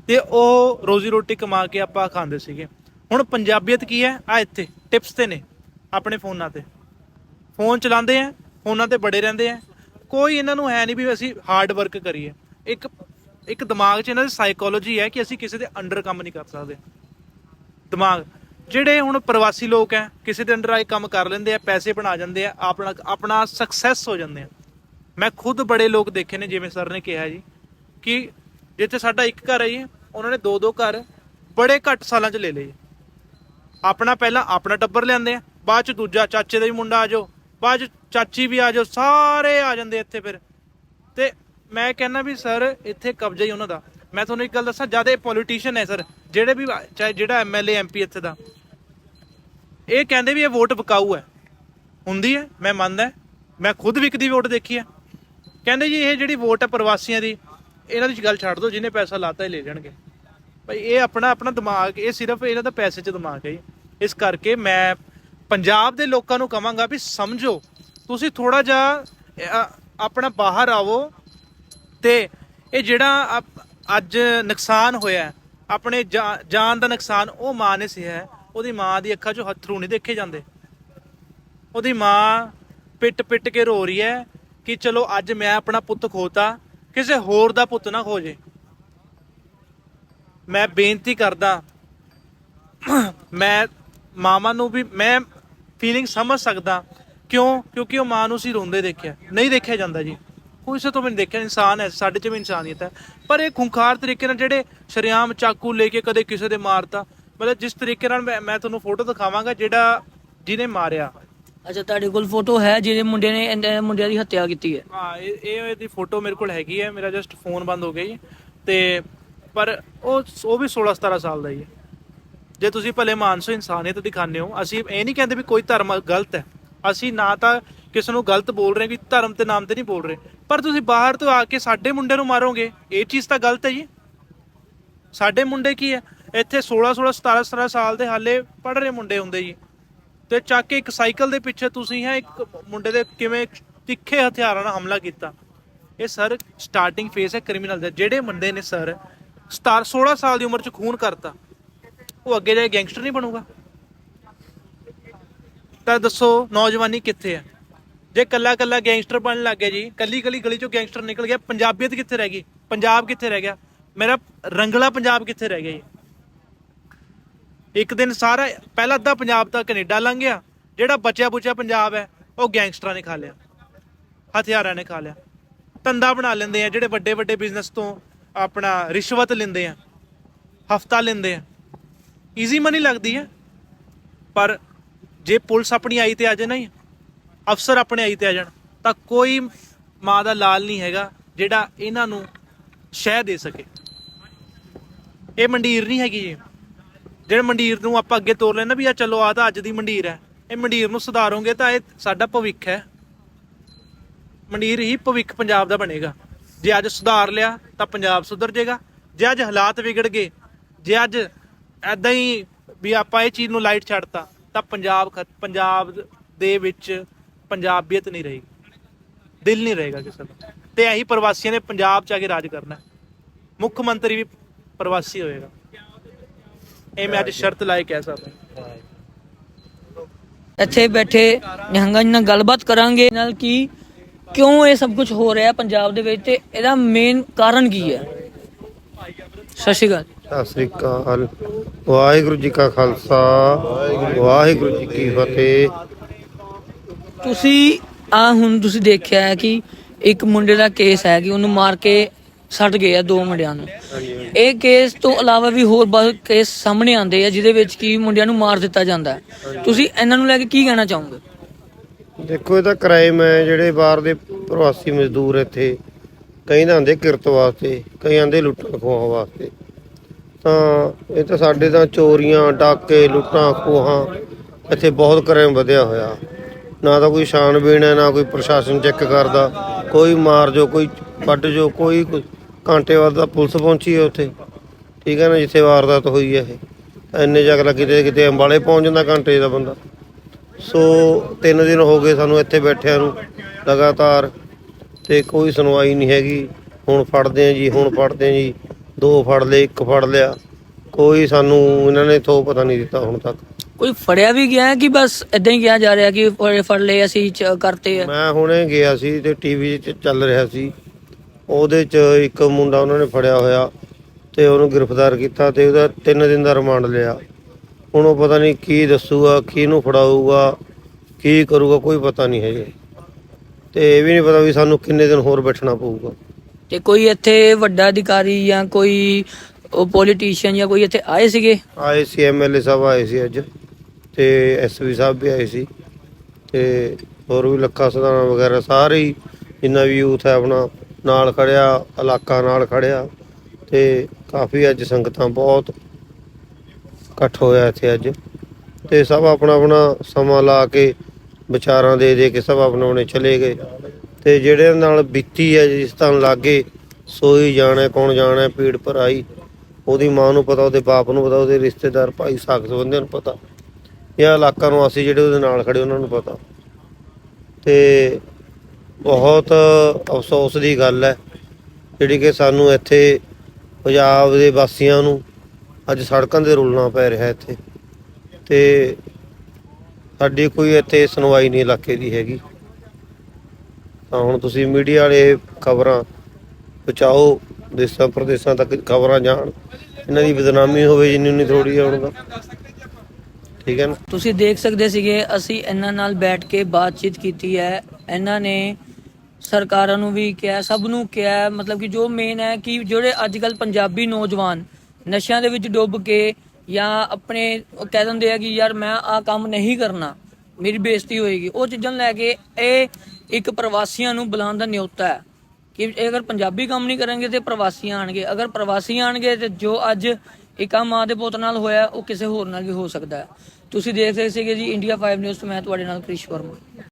ਤੇ ਉਹ ਰੋਜ਼ੀ ਰੋਟੀ ਕਮਾ ਕੇ ਆਪਾਂ ਖਾਂਦੇ ਸੀਗੇ। ਹੁਣ ਪੰਜਾਬੀਅਤ ਕੀ ਹੈ? ਆ ਇੱਥੇ ਟਿਪਸ ਤੇ ਨੇ ਆਪਣੇ ਫੋਨਾਂ ਤੇ। ਫੋਨ ਚਲਾਉਂਦੇ ਆ, ਫੋਨਾਂ ਤੇ ਬੜੇ ਰਹਿੰਦੇ ਆ। ਕੋਈ ਇਹਨਾਂ ਨੂੰ ਹੈ ਨਹੀਂ ਵੀ ਅਸੀਂ ਹਾਰਡ ਵਰਕ ਕਰੀਏ। ਇੱਕ ਇੱਕ ਦਿਮਾਗ 'ਚ ਇਹਨਾਂ ਦੀ ਸਾਈਕੋਲੋਜੀ ਹੈ ਕਿ ਅਸੀਂ ਕਿਸੇ ਦੇ ਅੰਡਰ ਕੰਮ ਨਹੀਂ ਕਰ ਸਕਦੇ। ਦਿਮਾਗ, ਜਿਹੜੇ ਹੁਣ ਪ੍ਰਵਾਸੀ ਲੋਕ ਹੈ, ਕਿਸੇ ਦੇ ਅੰਡਰ ਆਏ ਕੰਮ ਕਰ ਲੈਂਦੇ ਆ, ਪੈਸੇ ਬਣਾ ਜਾਂਦੇ ਆ, ਆਪਣਾ ਆਪਣਾ ਸਕਸੈਸ ਹੋ ਜਾਂਦੇ ਆ। ਮੈਂ ਖੁਦ ਬੜੇ ਲੋਕ ਦੇਖੇ ਨੇ, ਜਿਵੇਂ ਸਰ ਨੇ ਕਿਹਾ ਜੀ, ਕਿ ਜਿੱਥੇ ਸਾਡਾ ਇੱਕ ਘਰ ਹੈ ਜੀ, ਉਹਨਾਂ ਨੇ ਦੋ ਦੋ ਘਰ ਬੜੇ ਘੱਟ ਸਾਲਾਂ 'ਚ ਲੈ ਲਏ। ਜੀ। ਆਪਣਾ ਪਹਿਲਾਂ ਆਪਣਾ ਟੱਬਰ ਲਿਆਂਦੇ ਆ, ਬਾਅਦ 'ਚ ਦੂਜਾ ਚਾਚੇ ਦਾ ਵੀ ਮੁੰਡਾ ਆ ਜਾਓ, ਬਾਅਦ 'ਚ ਚਾਚੀ ਵੀ ਆ ਜਾਓ, ਸਾਰੇ ਆ ਜਾਂਦੇ ਇੱਥੇ ਫਿਰ। ਤੇ ਮੈਂ ਕਹਿੰਦਾ ਵੀ ਸਰ, ਇੱਥੇ ਕਬਜ਼ਾ ਹੀ ਉਹਨਾਂ ਦਾ। ਮੈਂ ਤੁਹਾਨੂੰ ਇੱਕ ਗੱਲ ਦੱਸਾਂ, ਜ਼ਿਆਦਾ ਪੋਲੀਟੀਸ਼ੀਅਨ ਹੈ ਸਰ, ਜਿਹੜੇ ਵੀ ਚਾਹੇ ਜਿਹੜਾ ਐਮਐਲਏ ਐਮਪੀ ਇੱਥੇ ਦਾ। ਇਹ ਕਹਿੰਦੇ ਵੀ ਇਹ ਵੋਟ ਵਿਕਾਊ ਹੈ। ਹੁੰਦੀ ਹੈ, ਮੈਂ ਮੰਨਦਾ ਮੈਂ ਖੁਦ ਵੀ ਵਿਕਦੀ ਵੋਟ ਦੇਖੀ ਹੈ। ਕਹਿੰਦੇ ਜੀ ਇਹ ਜਿਹੜੀ ਵੋਟ ਹੈ ਪ੍ਰਵਾਸੀਆਂ ਦੀ, ਇਹਨਾਂ ਦੀ ਗੱਲ ਛੱਡ ਦਿਓ ਜਿਹਨੇ ਪੈਸਾ ਲਾਤਾ ਇਹ ਲੈ ਜਾਣਗੇ। ਭਾਈ ਇਹ ਆਪਣਾ ਆਪਣਾ ਦਿਮਾਗ, ਇਹ ਸਿਰਫ ਇਹਨਾਂ ਦਾ ਪੈਸੇ 'ਚ ਦਿਮਾਗ ਹੈ ਜੀ। ਇਸ ਕਰਕੇ ਮੈਂ ਪੰਜਾਬ ਦੇ ਲੋਕਾਂ ਨੂੰ ਕਹਾਂਗਾ ਵੀ ਸਮਝੋ, ਤੁਸੀਂ ਥੋੜਾ ਜਿਹਾ ਆਪਣਾ ਬਾਹਰ ਆਵੋ ਤੇ ਇਹ ਜਿਹੜਾ ਅਪ- ਅੱਜ ਨੁਕਸਾਨ ਹੋਇਆ, ਆਪਣੇ ਜਾ- ਜਾਨ ਦਾ ਨੁਕਸਾਨ, ਉਹ ਮਾਂ ਨੇ ਸਿਆ ਹੈ, ਉਹਦੀ ਮਾਂ ਦੀ ਅੱਖਾਂ 'ਚੋਂ ਹੱਥਰੂ ਨਹੀਂ ਦੇਖੇ ਜਾਂਦੇ। ਉਹਦੀ ਮਾਂ ਪਿੱਟ ਪਿੱਟ ਕੇ ਰੋ ਰਹੀ ਹੈ ਕਿ ਚਲੋ ਅੱਜ ਮੈਂ ਆਪਣਾ ਪੁੱਤ ਖੋਤਾ, ਕਿਸੇ ਹੋਰ ਦਾ ਪੁੱਤ ਨਾ ਖੋ ਜੇ ਮੈਂ ਬੇਨਤੀ ਕਰਦਾ, ਮੈਂ ਮਾਮਾ ਨੂੰ ਵੀ ਮੈਂ ਫੀਲਿੰਗ ਸਮਝ ਸਕਦਾ। ਕਿਉਂ? ਕਿਉਂਕਿ ਉਹ ਮਾਂ ਨੂੰ ਸੀ ਰੋਂਦੇ ਦੇਖਿਆ। ਨਹੀਂ ਦੇਖਿਆ ਜਾਂਦਾ ਜੀ। ਕੋਈ ਸੇ ਤੋਂ ਵੀ ਨਹੀਂ ਦੇਖਿਆ ਇਨਸਾਨ ਹੈ ਸਾਡੇ 'ਚ ਵੀ ਇਨਸਾਨੀਅਤ ਹੈ। ਪਰ ਇਹ ਖੁੰਖਾਰ ਤਰੀਕੇ ਨਾਲ ਜਿਹੜੇ ਸ਼ਰਿਆਮ ਚਾਕੂ ਲੈ ਕੇ ਕਦੇ ਕਿਸੇ ਦੇ ਮਾਰਤਾ ਮਤਲਬ ਜਿਸ ਤਰੀਕੇ ਨਾਲ ਮੈਂ ਤੁਹਾਨੂੰ ਫੋਟੋ ਦਿਖਾਵਾਂਗਾ ਜਿਹੜਾ ਜਿਹਨੇ ਮਾਰਿਆ। ਅੱਛਾ ਤੁਹਾਡੇ ਕੋਲ ਫੋਟੋ ਹੈ ਜਿਹੜੇ ਮੁੰਡੇ ਨੇ ਮੁੰਡਿਆਂ ਦੀ ਹੱਤਿਆ ਕੀਤੀ ਹੈ? ਹਾਂ ਇਹ ਇਹ ਇਹਦੀ ਫੋਟੋ ਮੇਰੇ ਕੋਲ ਹੈਗੀ ਹੈ। ਮੇਰਾ ਜਸਟ ਫੋਨ ਬੰਦ ਹੋ ਗਿਆ ਜੀ। ਤੇ ਪਰ ਉਹ ਉਹ ਵੀ 16 17 ਸਾਲ ਦਾ ਹੀ ਹੈ ਜੇ ਤੁਸੀਂ ਭਲੇ ਮਾਨਸੋ ਇਨਸਾਨੀਅਤ ਦਿਖਾਉਂਦੇ ਹੋ, ਅਸੀਂ ਇਹ ਨਹੀਂ ਕਹਿੰਦੇ ਵੀ ਕੋਈ ਧਰਮ ਗਲਤ ਹੈ। ਅਸੀਂ ਨਾ ਤਾਂ ਕਿਸੇ ਨੂੰ ਗਲਤ ਬੋਲ ਰਹੇ ਕਿ ਧਰਮ ਦੇ ਨਾਮ ਤੇ ਨਹੀਂ ਬੋਲ ਰਹੇ। ਪਰ ਤੁਸੀਂ ਬਾਹਰ ਤੋਂ ਆ ਕੇ ਸਾਡੇ ਮੁੰਡੇ ਨੂੰ ਮਾਰੋਗੇ, ਇਹ ਚੀਜ਼ ਤਾਂ ਗਲਤ ਹੈ ਜੀ। ਸਾਡੇ ਮੁੰਡੇ ਕੀ ਹੈ? ਇੱਥੇ 16 16 17 17 ਸਾਲ ਦੇ ਹਾਲੇ ਪੜ ਰਹੇ ਮੁੰਡੇ ਹੁੰਦੇ ਜੀ। ਤੇ ਚੱਕ ਕੇ ਇੱਕ ਸਾਈਕਲ ਦੇ ਪਿੱਛੇ ਤੁਸੀਂ ਹੈ, ਇੱਕ ਮੁੰਡੇ ਦੇ ਕਿਵੇਂ ਤਿੱਖੇ ਹਥਿਆਰਾਂ ਨਾਲ ਹਮਲਾ ਕੀਤਾ। ਇਹ ਸਰ ਸਟਾਰਟਿੰਗ ਫੇਸ ਹੈ ਕ੍ਰਿਮੀਨਲ ਦਾ। ਜਿਹੜੇ ਮੁੰਡੇ ਨੇ ਸਰ 17 16 ਸਾਲ ਦੀ ਉਮਰ 'ਚ ਖੂਨ ਕਰਤਾ। ਉਹ ਅੱਗੇ ਜਾ ਕੇ ਗੈਂਗਸਟਰ ਨਹੀਂ ਬਣੂਗਾ। ਤਾਂ ਦੱਸੋ ਨੌਜਵਾਨੀ ਕਿੱਥੇ ਹੈ ਜੇ ਕੱਲਾ ਕੱਲਾ ਗੈਂਗਸਟਰ ਬਣਨ ਲੱਗ ਗਿਆ ਜੀ, ਕੱਲੀ ਕੱਲੀ ਗਲੀ ਚੋਂ ਗੈਂਗਸਟਰ ਨਿਕਲ ਗਿਆ, ਪੰਜਾਬੀਅਤ ਕਿੱਥੇ ਰਹਿ ਗਈ? ਪੰਜਾਬ ਕਿੱਥੇ ਰਹਿ ਗਿਆ? ਮੇਰਾ ਰੰਗਲਾ ਪੰਜਾਬ ਕਿੱਥੇ ਰਹਿ ਗਿਆ ਜੀ? ਇੱਕ ਦਿਨ ਸਾਰਾ, ਪਹਿਲਾ ਅੱਧਾ ਪੰਜਾਬ ਤਾਂ ਕੈਨੇਡਾ ਲੰਘ ਗਿਆ, ਜਿਹੜਾ ਬਚਿਆ ਬੁਚਿਆ ਪੰਜਾਬ ਹੈ, ਉਹ ਗੈਂਗਸਟਰਾਂ ਨੇ ਖਾ ਲਿਆ। ਹਥਿਆਰਾਂ ਨੇ ਖਾ ਲਿਆ। ਧੰਦਾ ਬਣਾ ਲੈਂਦੇ ਆ, ਜਿਹੜੇ ਵੱਡੇ ਵੱਡੇ ਬਿਜ਼ਨਸ ਤੋਂ ਆਪਣਾ ਰਿਸ਼ਵਤ ਲੈਂਦੇ ਆ, ਹਫਤਾ ਲੈਂਦੇ ਆ। ਈਜ਼ੀ ਮਨੀ ਲੱਗਦੀ ਹੈ। ਪਰ ਜੇ ਪੁਲਿਸ ਆਪਣੀ ਆਈ ਤੇ ਆ ਜਾਏ ਨਹੀਂ, ਅਫਸਰ ਆਪਣੇ ਆਈ ਤੇ ਆ ਜਾਣ, ਤਾਂ ਕੋਈ ਮਾਂ ਦਾ ਲਾਲ ਨਹੀਂ ਹੈਗਾ ਜਿਹੜਾ ਇਹਨਾਂ ਨੂੰ ਸ਼ਹਿ ਦੇ ਸਕੇ। ਇਹ ਮੰਡੀਰ ਨਹੀਂ ਹੈਗੀ ਜੀ। ਜਿਹੜੇ ਮੰਡੀਰ ਨੂੰ ਆਪਾਂ ਅੱਗੇ ਤੋਰ ਲੈਣਾ ਵੀ ਆ ਚਲੋ ਆ ਤਾਂ ਅੱਜ ਦੀ ਮੰਡੀਰ ਹੈ। ਇਹ ਮੰਡੀਰ ਨੂੰ ਸੁਧਾਰੋਗੇ ਤਾਂ ਇਹ ਸਾਡਾ ਭਵਿੱਖ ਹੈ। ਮੰਡੀਰ ਹੀ ਭਵਿੱਖ ਪੰਜਾਬ ਦਾ ਬਣੇਗਾ। ਜੇ ਅੱਜ ਸੁਧਾਰ ਲਿਆ ਤਾਂ ਪੰਜਾਬ ਸੁਧਰ ਜਾਏਗਾ। ਜੇ ਅੱਜ ਹਾਲਾਤ ਵਿਗੜ ਗਏ, ਜੇ ਅੱਜ ਐਦਾਂ ਹੀ ਵੀ ਆਪਾਂ ਇਹ ਚੀਜ਼ ਨੂੰ ਲਾਈਟ ਛੱਡਤਾ ਤਾਂ ਪੰਜਾਬ ਪੰਜਾਬ ਦੇ ਵਿੱਚ ਪੰਜਾਬੀਅਤ ਨਹੀਂ ਰਹੇਗੀ। ਦਿਲ ਨਹੀਂ ਰਹੇਗਾ ਕਿਸੇ ਦਾ। ਤੇ ਇਹੀ ਪ੍ਰਵਾਸੀਆਂ ਨੇ ਪੰਜਾਬ ਚ ਆ ਕੇ ਰਾਜ ਕਰਨਾ। ਮੁੱਖ ਮੰਤਰੀ ਵੀ ਪ੍ਰਵਾਸੀ ਹੋਏਗਾ। ਇਹ ਮੈਂ ਅੱਜ ਸ਼ਰਤ ਲਾਇ ਕਹਿ ਸਕਦਾ ਇੱਥੇ ਬੈਠੇ ਨਿਹੰਗਾਂ ਨਾਲ ਗੱਲਬਾਤ ਕਰਾਂਗੇ ਨਾਲ ਕੀ ਕਿਉਂ ਇਹ ਸਭ ਕੁਝ ਹੋ ਰਿਹਾ ਪੰਜਾਬ ਦੇ ਵਿੱਚ ਤੇ ਇਹਦਾ ਮੇਨ ਕਾਰਨ ਕੀ ਹੈ? ਸਤਿ ਸ਼੍ਰੀ ਅਕਾਲ। ਸਤਿ ਸ੍ਰੀ ਅਕਾਲ। ਵਾਹਿਗੁਰੂ ਜੀ ਕਾ ਖਾਲਸਾ ਵਾਹਿਗੁਰੂ ਜੀ ਕੀ ਫਤਿਹ। ਤੁਸੀਂ ਆ ਹੁਣ ਤੁਸੀਂ ਦੇਖਿਆ ਹੈ ਕਿ ਇੱਕ ਮੁੰਡੇ ਦਾ ਕੇਸ ਹੈ ਕਿ ਉਹਨੂੰ ਮਾਰ ਕੇ ਸੱਟ ਗਏ ਆ ਦੋ ਮੁੰਡਿਆਂ ਨੂੰ। ਇਹ ਕੇਸ ਤੋਂ ਇਲਾਵਾ ਵੀ ਹੋਰ ਬਹੁਤ ਕੇਸ ਸਾਹਮਣੇ ਆਉਂਦੇ ਆ ਜਿਹਦੇ ਵਿੱਚ ਕੀ ਮੁੰਡਿਆਂ ਨੂੰ ਮਾਰ ਦਿੱਤਾ ਜਾਂਦਾ ਹੈ। ਤੁਸੀਂ ਇਹਨਾਂ ਨੂੰ ਲੈ ਕੇ ਕੀ ਕਹਿਣਾ ਚਾਹੋਗੇ? ਦੇਖੋ ਇਹ ਤਾਂ ਕ੍ਰਾਈਮ ਹੈ ਜਿਹੜੇ ਬਾਹਰ ਦੇ ਪ੍ਰਵਾਸੀ ਮਜ਼ਦੂਰ ਇੱਥੇ ਕਈ ਤਾਂ ਆਂਦੇ ਕਿਰਤ ਵਾਸਤੇ ਕਈ ਆਂਦੇ ਲੁੱਟਣ ਖੋਹਾਂ ਵਾਸਤੇ। ਤਾਂ ਇਹ ਤਾਂ ਸਾਡੇ ਤਾਂ ਚੋਰੀਆਂ, ਡਾਕੇ, ਲੁੱਟਾਂ, ਖੋਹਾਂ, ਇੱਥੇ ਬਹੁਤ ਕ੍ਰਾਈਮ ਵਧਿਆ ਹੋਇਆ। ਨਾ ਤਾਂ ਕੋਈ ਛਾਣਬੀਣ ਹੈ, ਨਾ ਕੋਈ ਪ੍ਰਸ਼ਾਸਨ ਚੈੱਕ ਕਰਦਾ। ਕੋਈ ਮਾਰ ਜੋ, ਕੋਈ ਵੱਢ ਜੋ, ਕੋਈ ਕੋਈ ਘੰਟੇ ਬਾਅਦ ਤਾਂ ਪੁਲਿਸ ਪਹੁੰਚੀ ਹੈ ਉੱਥੇ। ਠੀਕ ਹੈ ਨਾ, ਜਿੱਥੇ ਵਾਰਦਾਤ ਹੋਈ ਹੈ ਇਹ। ਇੰਨੇ ਜਗ ਲੱਗੀ ਤੇ ਕਿਤੇ ਅੰਬਾਲੇ ਪਹੁੰਚ ਜਾਂਦਾ ਘੰਟੇ ਦਾ ਬੰਦਾ। ਸੋ ਤਿੰਨ ਦਿਨ ਹੋ ਗਏ ਸਾਨੂੰ ਇੱਥੇ ਬੈਠਿਆਂ ਨੂੰ ਲਗਾਤਾਰ। ਤੇ ਕੋਈ ਸੁਣਵਾਈ ਨਹੀਂ ਹੈਗੀ। ਹੁਣ ਫੜਦੇ ਆ ਜੀ, ਹੁਣ ਫੜਦੇ ਆ ਜੀ। ਦੋ ਫੜ ਲਏ ਇੱਕ ਫੜ ਲਿਆ। ਕੋਈ ਸਾਨੂੰ ਇਹਨਾਂ ਨੇ ਥੋ ਪਤਾ ਨਹੀਂ ਦਿੱਤਾ ਹੁਣ ਤੱਕ। ਕੋਈ ਫੜਿਆ ਵੀ ਗਿਆ ਕਿ ਬਸ ਇਦਾਂ ਹੀ ਕਿਹਾ ਜਾ ਰਿਹਾ ਕਿ ਫੜ- ਫੜ ਲਏ ਅਸੀਂ ਚ- ਕਰਤੇ ਆ? ਮੈਂ ਹੁਣੇ ਗਿਆ ਸੀ ਤੇ ਟੀਵੀ 'ਚ ਚੱਲ ਰਿਹਾ ਸੀ। ਉਹਦੇ 'ਚ ਇੱਕ ਮੁੰਡਾ ਉਹਨਾਂ ਨੇ ਫੜਿਆ ਹੋਇਆ ਤੇ ਉਹਨੂੰ ਗ੍ਰਿਫਤਾਰ ਕੀਤਾ ਤੇ ਉਹਦਾ 3 ਦਿਨ ਦਾ ਰਿਮਾਂਡ ਲਿਆ। ਹੁਣ ਉਹ ਪਤਾ ਨਹੀਂ ਕੀ ਦੱਸੂਗਾ ਕਿਹਨੂੰ ਫੜਾਊਗਾ ਕੀ ਕਰੂਗਾ ਕੋਈ ਪਤਾ ਨਹੀਂ ਹੈ ਜੀ ਤੇ ਇਹ ਵੀ ਨਹੀਂ ਪਤਾ ਵੀ ਸਾਨੂੰ ਕਿੰਨੇ ਦਿਨ ਹੋਰ ਬੈਠਣਾ ਪਊਗਾ। ਤੇ ਕੋਈ ਇੱਥੇ ਵੱਡਾ ਅਧਿਕਾਰੀ ਜਾਂ ਕੋਈ ਉਹ ਪੋਲੀਟੀਸ਼ੀਅਨ ਜਾਂ ਕੋਈ ਇੱਥੇ ਆਏ ਸੀਗੇ? ਆਏ ਸੀ ਐਮਐਲਏ ਸਾਹਿਬ ਆਏ ਸੀ ਅੱਜ ਤੇ ਐਸਪੀ ਸਾਹਿਬ ਵੀ ਆਏ ਸੀ ਤੇ ਹੋਰ ਵੀ ਲੱਖਾ ਸਦਾਨਾ ਵਗੈਰਾ ਸਾਰੇ ਹੀ ਜਿੰਨਾ ਵੀ ਯੂਥ ਹੈ ਆਪਣਾ ਨਾਲ ਖੜਿਆ, ਇਲਾਕਾ ਨਾਲ ਖੜਿਆ ਤੇ ਕਾਫੀ ਅੱਜ ਸੰਗਤਾਂ ਬਹੁਤ ਇਕੱਠ ਹੋਇਆ ਇੱਥੇ ਅੱਜ ਤੇ ਸਭ ਆਪਣਾ ਆਪਣਾ ਸਮਾਂ ਲਾ ਕੇ ਵਿਚਾਰਾਂ ਦੇ ਦੇ ਕੇ ਸਭ ਆਪਣੇ ਆਪਣੇ ਚਲੇ ਗਏ। ਤੇ ਜਿਹੜੇ ਨਾਲ ਬੀਤੀ ਹੈ ਜਿਸ ਤਰ੍ਹਾਂ ਲਾਗੇ ਸੋਈ ਜਾਣਾ, ਕੌਣ ਜਾਣਾ, ਪੀੜ ਭਰਾਈ, ਉਹਦੀ ਮਾਂ ਨੂੰ ਪਤਾ, ਉਹਦੇ ਬਾਪ ਨੂੰ ਪਤਾ, ਉਹਦੇ ਰਿਸ਼ਤੇਦਾਰ ਭਾਈ ਸਾਖ ਸੰਬੰਧੀਆਂ ਨੂੰ ਪਤਾ ਇਹ ਇਲਾਕਾ ਨੂੰ ਅਸੀਂ ਜਿਹੜੇ ਉਹਦੇ ਨਾਲ ਖੜੇ, ਉਹਨਾਂ ਨੂੰ ਪਤਾ। ਤੇ ਬਹੁਤ ਅਫਸੋਸ ਦੀ ਗੱਲ ਹੈ, ਜਿਹੜੀ ਕਿ ਸਾਨੂੰ ਇੱਥੇ ਪੰਜਾਬ ਦੇ ਵਾਸੀਆਂ ਨੂੰ ਅੱਜ ਸੜਕਾਂ ਤੇ ਰੁਲਣਾ ਪੈ ਰਿਹਾ ਇੱਥੇ। ਤੇ ਸਾਡੀ ਕੋਈ ਇੱਥੇ ਸੁਣਵਾਈ ਨਹੀਂ ਇਲਾਕੇ ਦੀ ਹੈਗੀ। ਤਾਂ ਹੁਣ ਤੁਸੀਂ ਮੀਡੀਆ ਵਾਲੇ ਖਬਰਾਂ ਪਹੁੰਚਾਓ ਦੇਸਾਂ ਪ੍ਰਦੇਸਾਂ ਤੱਕ ਖਬਰਾਂ ਜਾਣ। ਇਹਨਾਂ ਦੀ ਬਦਨਾਮੀ ਹੋਵੇ ਜਿੰਨੀ ਨਹੀਂ ਥੋੜੀ ਹੁਣ ਦਾ ਠੀਕ ਹੈ ਨਾ? ਤੁਸੀਂ ਦੇਖ ਸਕਦੇ ਸੀਗੇ, ਅਸੀਂ ਇਹਨਾਂ ਨਾਲ ਬੈਠ ਕੇ ਬਾਤਚੀਤ ਕੀਤੀ ਹੈ। ਇਹਨਾਂ ਨੇ ਸਰਕਾਰਾਂ ਨੂੰ ਵੀ ਕਿਹਾ, ਸਭ ਨੂੰ ਕਿਹਾ, ਮਤਲਬ ਕਿ ਜੋ ਮੇਨ ਹੈ ਕਿ ਜਿਹੜੇ ਅੱਜ ਕੱਲ ਪੰਜਾਬੀ ਨੌਜਵਾਨ ਨਸ਼ਿਆਂ ਦੇ ਵਿੱਚ ਡੁੱਬ ਕੇ ਜਾਂ ਆਪਣੇ ਕਹਿ ਦਿੰਦੇ ਆ ਕਿ ਯਾਰ ਮੈਂ ਆ ਕੰਮ ਨਹੀਂ ਕਰਨਾ, ਮੇਰੀ ਬੇਇੱਜ਼ਤੀ ਹੋਏਗੀ। ਉਹ ਚੀਜ਼ਾਂ ਨੂੰ ਲੈ ਕੇ ਇਹ ਇੱਕ ਪ੍ਰਵਾਸੀਆਂ ਨੂੰ ਬੁਲਾਉਣ ਦਾ ਨਿਯੋਤਾ ਹੈ ਕਿ ਅਗਰ ਪੰਜਾਬੀ ਕੰਮ ਨਹੀਂ ਕਰਨਗੇ ਤੇ ਪ੍ਰਵਾਸੀ ਆਣਗੇ। ਅਗਰ ਪ੍ਰਵਾਸੀ ਆਣਗੇ ਤੇ ਜੋ ਅੱਜ ਇੱਕ ਆ ਮਾਂ ਦੇ ਪੁੱਤ ਨਾਲ ਹੋਇਆ, ਉਹ ਕਿਸੇ ਹੋਰ ਨਾਲ ਵੀ ਹੋ ਸਕਦਾ ਹੈ। ਤੁਸੀਂ ਦੇਖ ਰਹੇ ਸੀਗੇ ਜੀ ਇੰਡੀਆ 5 ਨਿਊਜ਼ ਤੋਂ ਮੈਂ ਤੁਹਾਡੇ ਨਾਲ ਕ੍ਰਿਸ਼ ਵਰਮਾ।